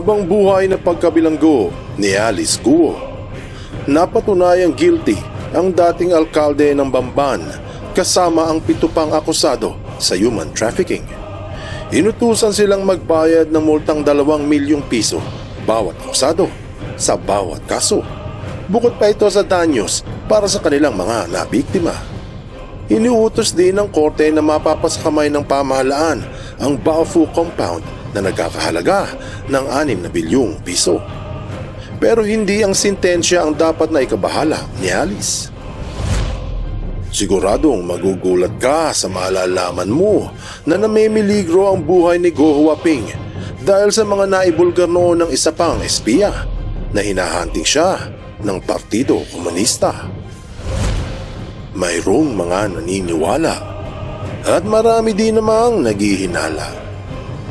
Habang buhay na pagkabilanggo ni Alice Guo, napatunayang guilty ang dating alkalde ng Bamban kasama ang pito pang akusado sa human trafficking. Inutusan silang magbayad ng multang dalawang milyong piso bawat akusado sa bawat kaso. Bukod pa ito sa danyos para sa kanilang mga nabiktima. Iniutos din ng korte na mapapasakamay ng pamahalaan ang Baofu Compound na nagkakahalaga ng 6 na bilyong piso. Pero hindi ang sintensya ang dapat na ikabahala ni Alice. Siguradong magugulat ka sa malalaman mo na namimiligro ang buhay ni Go Huaping dahil sa mga naibulgar noon ng isa pang espiya na hinahanting siya ng Partido Komunista. Mayroong mga naniniwala at marami din namang naghihinala.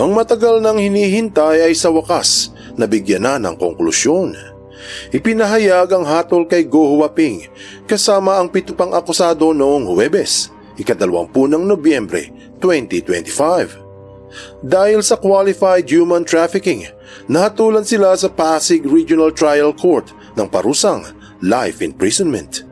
Ang matagal nang hinihintay ay sa wakas nabigyan na ng konklusyon. Ipinahayag ang hatol kay Go Huaping kasama ang pito pang akusado noong Huwebes, ikadalawampu ng Nobyembre 2025. Dahil sa qualified human trafficking, nahatulan sila sa Pasig Regional Trial Court ng parusang life imprisonment.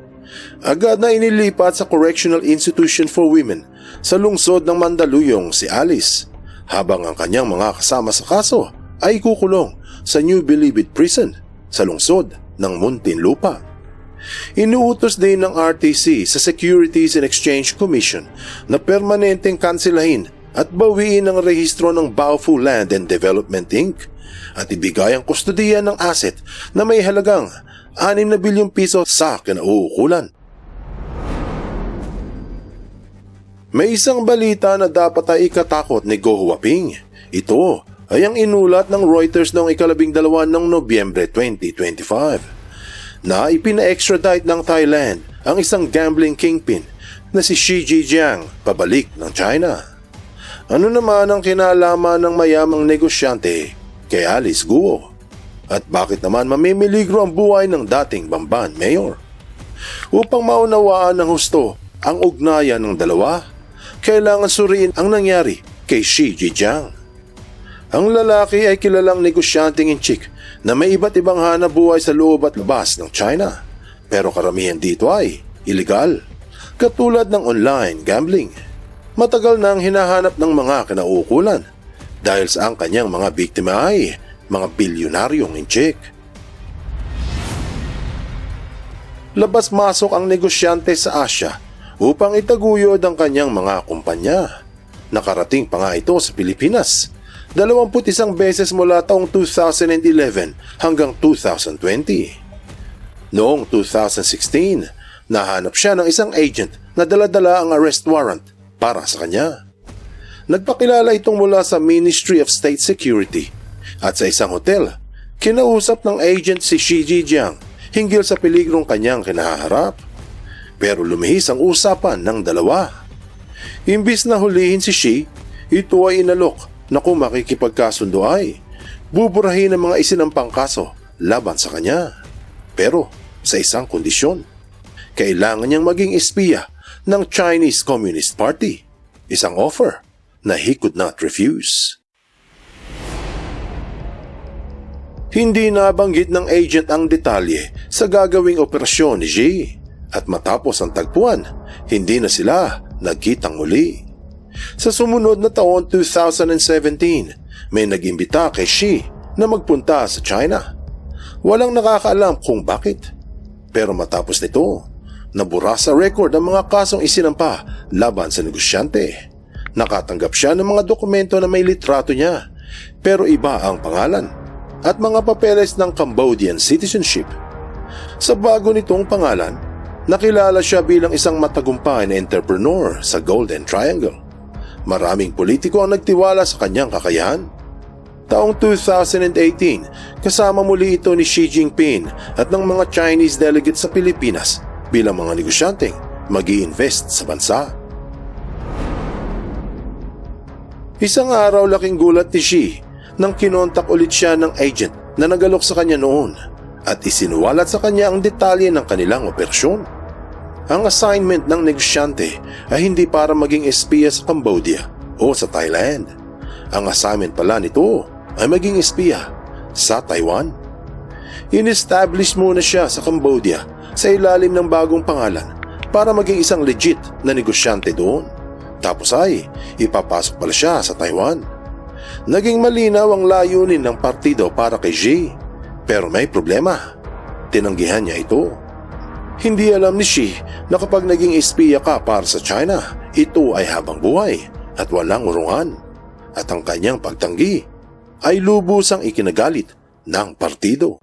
Agad na inilipat sa Correctional Institution for Women sa lungsod ng Mandaluyong si Alice habang ang kanyang mga kasama sa kaso ay kukulong sa New Bilibid Prison sa lungsod ng Muntinlupa. Inuutos din ng RTC sa Securities and Exchange Commission na permanenteng kansilahin at bawiin ang rehistro ng Baofu Land and Development Inc. at ibigay ang kustodiya ng asset na may halagang 6 na bilyong piso sa kinauukulan. May isang balita na dapat ay ikatakot ni Go Huaping. Ito ay ang inulat ng Reuters noong ikalabing dalawa ng Nobyembre 2025 na ipina-extradite ng Thailand ang isang gambling kingpin na si Xi Jijiang pabalik ng China. Ano naman ang kinalaman ng mayamang negosyante kay Alice Guo? At bakit naman mamimiligro ang buhay ng dating Bamban Mayor? Upang maunawaan ng husto ang ugnayan ng dalawa, kailangan suriin ang nangyari kay Xi Jijiang. Ang lalaki ay kilalang negosyanteng inchik na may iba't ibang hanap buhay sa loob at labas ng China. Pero karamihan dito ay illegal, katulad ng online gambling. Matagal nang hinahanap ng mga kinaukulan dahil sa ang kanyang mga biktima ay mga bilyonaryong inchik. Labas-masok ang negosyante sa Asya upang itaguyod ang kanyang mga kumpanya. Nakarating pa nga ito sa Pilipinas 21 beses mula taong 2011 hanggang 2020. Noong 2016, nahanap siya ng isang agent na daladala ang arrest warrant para sa kanya. Nagpakilala itong mula sa Ministry of State Security at sa isang hotel, kinausap ng agent si Xi Jijiang hinggil sa peligrong kanyang kinaharap. Pero lumihis ang usapan ng dalawa. Imbis na hulihin si Xi, ito ay inalok na kung makikipagkasundo ay buburahin ang mga isinampang kaso laban sa kanya. Pero sa isang kondisyon, kailangan niyang maging espiya ng Chinese Communist Party. Isang offer na he could not refuse. Hindi nabanggit ng agent ang detalye sa gagawing operasyon ni Xi at matapos ang tagpuan, hindi na sila nagkitang muli. Sa sumunod na taon 2017, may nagimbita kay Xi na magpunta sa China. Walang nakakaalam kung bakit. Pero matapos nito, nabura sa record ang mga kasong isinampa laban sa negosyante. Nakatanggap siya ng mga dokumento na may litrato niya, pero iba ang pangalan at mga papeles ng Cambodian citizenship. Sa bago nitong pangalan, nakilala siya bilang isang matagumpay na entrepreneur sa Golden Triangle. Maraming politiko ang nagtiwala sa kanyang kakayahan. Taong 2018, kasama muli ito ni Xi Jinping at ng mga Chinese delegates sa Pilipinas bilang mga negosyanteng mag invest sa bansa. Isang araw laking gulat ni Xi nang kinontak ulit siya ng agent na nagalok sa kanya noon at isinuwalat sa kanya ang detalye ng kanilang operasyon. Ang assignment ng negosyante ay hindi para maging espiya sa Cambodia o sa Thailand. Ang assignment pala nito ay maging espiya sa Taiwan. In-establish muna siya sa Cambodia sa ilalim ng bagong pangalan para maging isang legit na negosyante doon. Tapos ay ipapasok pala siya sa Taiwan. Naging malinaw ang layunin ng partido para kay Xi. Pero may problema. Tinanggihan niya ito. Hindi alam ni Xi na kapag naging espiya ka para sa China, ito ay habang buhay at walang urungan. At ang kanyang pagtanggi ay lubusang ikinagalit ng partido.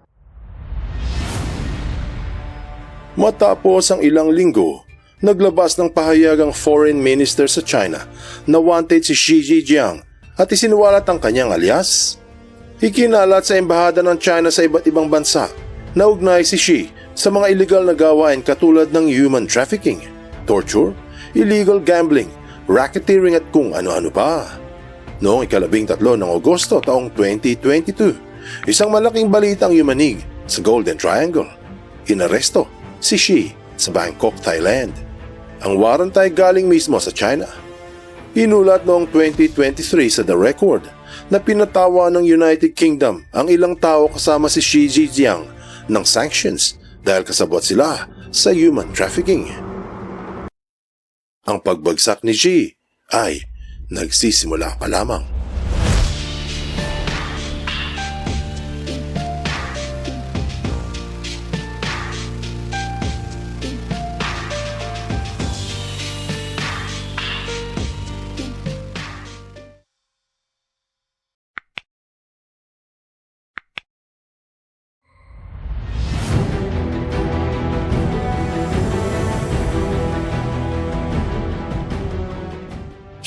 Matapos ang ilang linggo, naglabas ng pahayag ang foreign minister sa China na wanted si Xi Jinping at isinuwalat ang kanyang alias. Ikinalat sa embahada ng China sa iba't ibang bansa na ugnay si Xi sa mga illegal na gawain katulad ng human trafficking, torture, illegal gambling, racketeering at kung ano-ano pa. Noong ikalabing tatlo ng Agosto taong 2022, isang malaking balitang yumanig sa Golden Triangle. Inaresto si Xi sa Bangkok, Thailand. Ang warrant ay galing mismo sa China. Inulat noong 2023 sa The Record na pinatawa ng United Kingdom ang ilang tao kasama si Xi Jinping ng sanctions dahil kasabot sila sa human trafficking. Ang pagbagsak ni Xi ay nagsisimula pa lamang.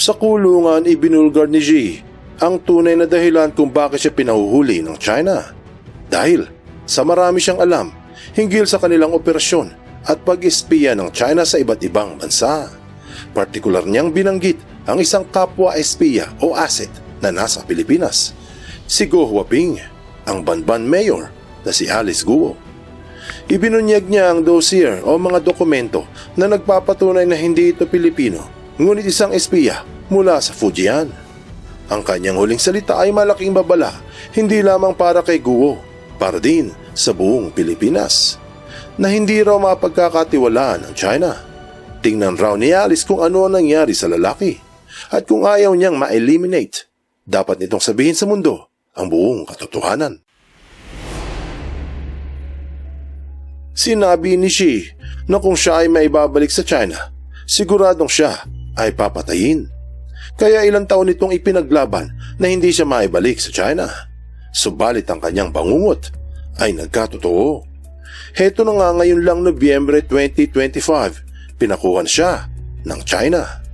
Sa kulungan, ibinulgar ni Xi ang tunay na dahilan kung bakit siya pinahuhuli ng China. Dahil sa marami siyang alam hinggil sa kanilang operasyon at pag-espiya ng China sa iba't ibang bansa. Partikular niyang binanggit ang isang kapwa-espiya o asset na nasa Pilipinas. Si Go Huaping, ang Banban Mayor na si Alice Guo. Ibinunyag niya ang dossier o mga dokumento na nagpapatunay na hindi ito Pilipino, ngunit isang espiya mula sa Fujian. Ang kanyang huling salita ay malaking babala, hindi lamang para kay Guo, para din sa buong Pilipinas, na hindi raw mapagkakatiwalaan ng China. Tingnan raw ni Alice kung ano ang nangyari sa lalaki at kung ayaw niyang ma-eliminate, dapat nitong sabihin sa mundo ang buong katotohanan. Sinabi ni Xi na kung siya ay maibabalik sa China, siguradong siya ay papatayin. Kaya ilang taon itong ipinaglaban na hindi siya maibalik sa China. Subalit ang kanyang bangungot ay nagkatotoo. Heto na nga ngayon lang Nobyembre 2025, pinakuhan siya ng China.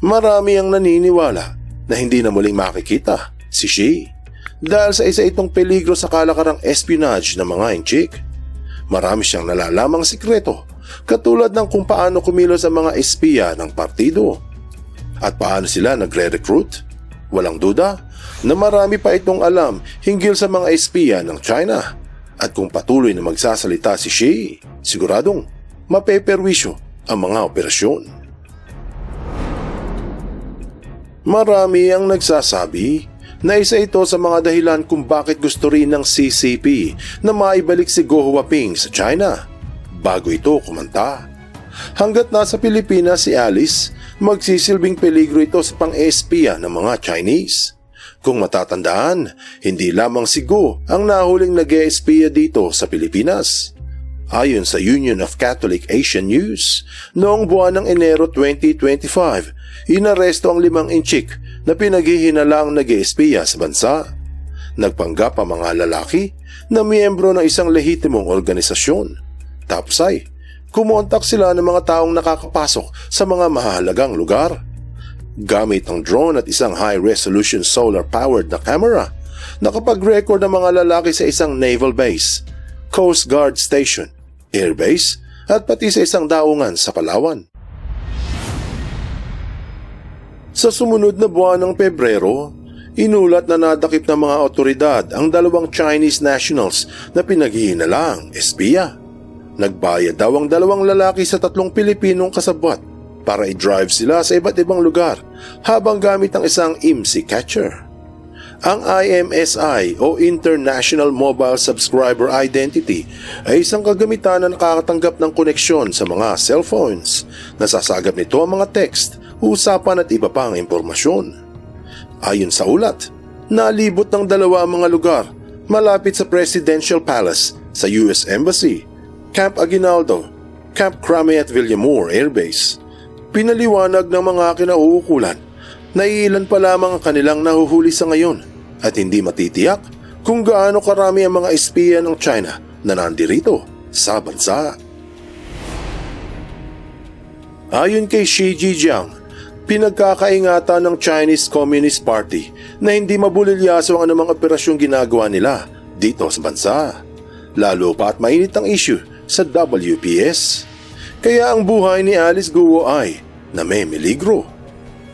Marami ang naniniwala na hindi na muling makikita si Xi dahil sa isa itong peligro sa kalakarang espionage ng mga inchik. Marami siyang nalalamang sikreto katulad ng kung paano kumilos ang mga espiya ng partido at paano sila nagre-recruit. Walang duda na marami pa itong alam hinggil sa mga espiya ng China at kung patuloy na magsasalita si Xi, siguradong mapeperwisyo ang mga operasyon. Marami ang nagsasabi na isa ito sa mga dahilan kung bakit gusto rin ng CCP na maibalik si Go Huaping sa China bago ito kumanta. Hanggat nasa Pilipinas si Alice, magsisilbing peligro ito sa pang-espiya ng mga Chinese. Kung matatandaan, hindi lamang si Go ang nahuling nag espiya dito sa Pilipinas. Ayon sa Union of Catholic Asian News, noong buwan ng Enero 2025, inaresto ang limang inchik na pinaghihinalang nag espiya sa bansa. Nagpanggap ang mga lalaki na miyembro ng isang lehitimong organisasyon. Tapos ay, kumontak sila ng mga taong nakakapasok sa mga mahalagang lugar. Gamit ang drone at isang high-resolution solar-powered na camera, nakapag-record ng mga lalaki sa isang naval base, Coast Guard Station, Air Base, at pati sa isang daungan sa Palawan. Sa sumunod na buwan ng Pebrero, inulat na nadakip ng mga otoridad ang dalawang Chinese nationals na pinaghihinalang espiya. Nagbayad daw ang dalawang lalaki sa tatlong Pilipinong kasabwat para i-drive sila sa iba't ibang lugar habang gamit ang isang IMSI catcher. Ang IMSI o International Mobile Subscriber Identity ay isang kagamitan na nakakatanggap ng koneksyon sa mga cellphones. Nasasagap nito ang mga text, usapan at iba pang impormasyon. Ayon sa ulat, nalibot ng dalawa ang mga lugar malapit sa Presidential Palace sa US Embassy, Camp Aguinaldo, Camp Crame at Villamor Air Base. Pinaliwanag ng mga kinauukulan na ilan pa lamang ang kanilang nahuhuli sa ngayon at hindi matitiyak kung gaano karami ang mga espiya ng China na nandirito sa bansa. Ayon kay Xi Jinping, pinagkakaingatan ng Chinese Communist Party na hindi mabulilyaso ang anumang operasyong ginagawa nila dito sa bansa. Lalo pa at mainit ang issue sa WPS. Kaya ang buhay ni Alice Guo ay na may meligro.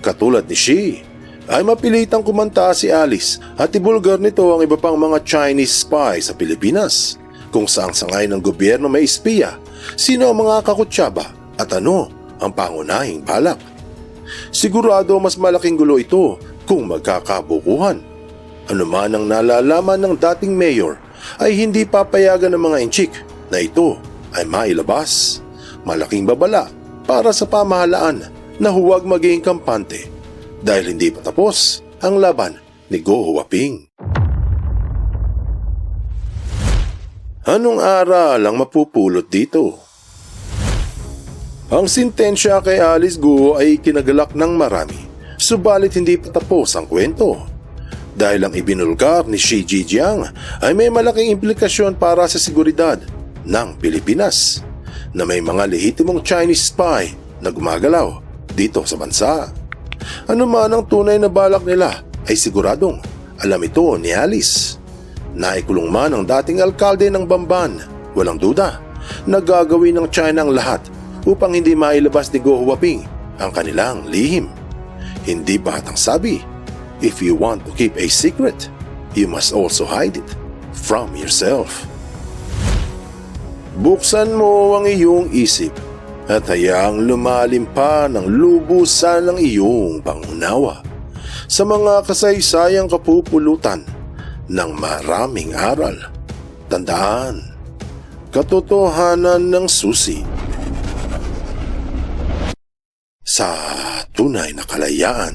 Katulad ni Xi, ay mapilitang kumanta si Alice at ibulgar nito ang iba pang mga Chinese spy sa Pilipinas. Kung saang sangay ng gobyerno may espiya, sino ang mga kakutsaba at ano ang pangunahing balak. Sigurado mas malaking gulo ito kung magkakabukuhan. Ano man ang nalalaman ng dating mayor ay hindi papayagan ng mga inchik na ito ay mailabas. Malaking babala para sa pamahalaan na huwag maging kampante dahil hindi pa tapos ang laban ni Go Huaping. Anong aral ang mapupulot dito? Ang sintensya kay Alice Guo ay kinagalak ng marami, subalit hindi pa tapos ang kwento. Dahil ang ibinulgar ni Xi Jinping ay may malaking implikasyon para sa seguridad ng Pilipinas na may mga lehitimong Chinese spy na gumagalaw dito sa bansa. Ano man ang tunay na balak nila ay siguradong alam ito ni Alice. Naikulong man ang dating alkalde ng Bamban, walang duda na gagawin ng China ang lahat upang hindi mailabas ni Go Huaping ang kanilang lihim. Hindi ba hatang sabi, if you want to keep a secret, you must also hide it from yourself. Buksan mo ang iyong isip at hayaang lumalim pa ng lubusan ng iyong pangunawa sa mga kasaysayang kapupulutan ng maraming aral. Tandaan, katotohanan ng susi sa tunay na kalayaan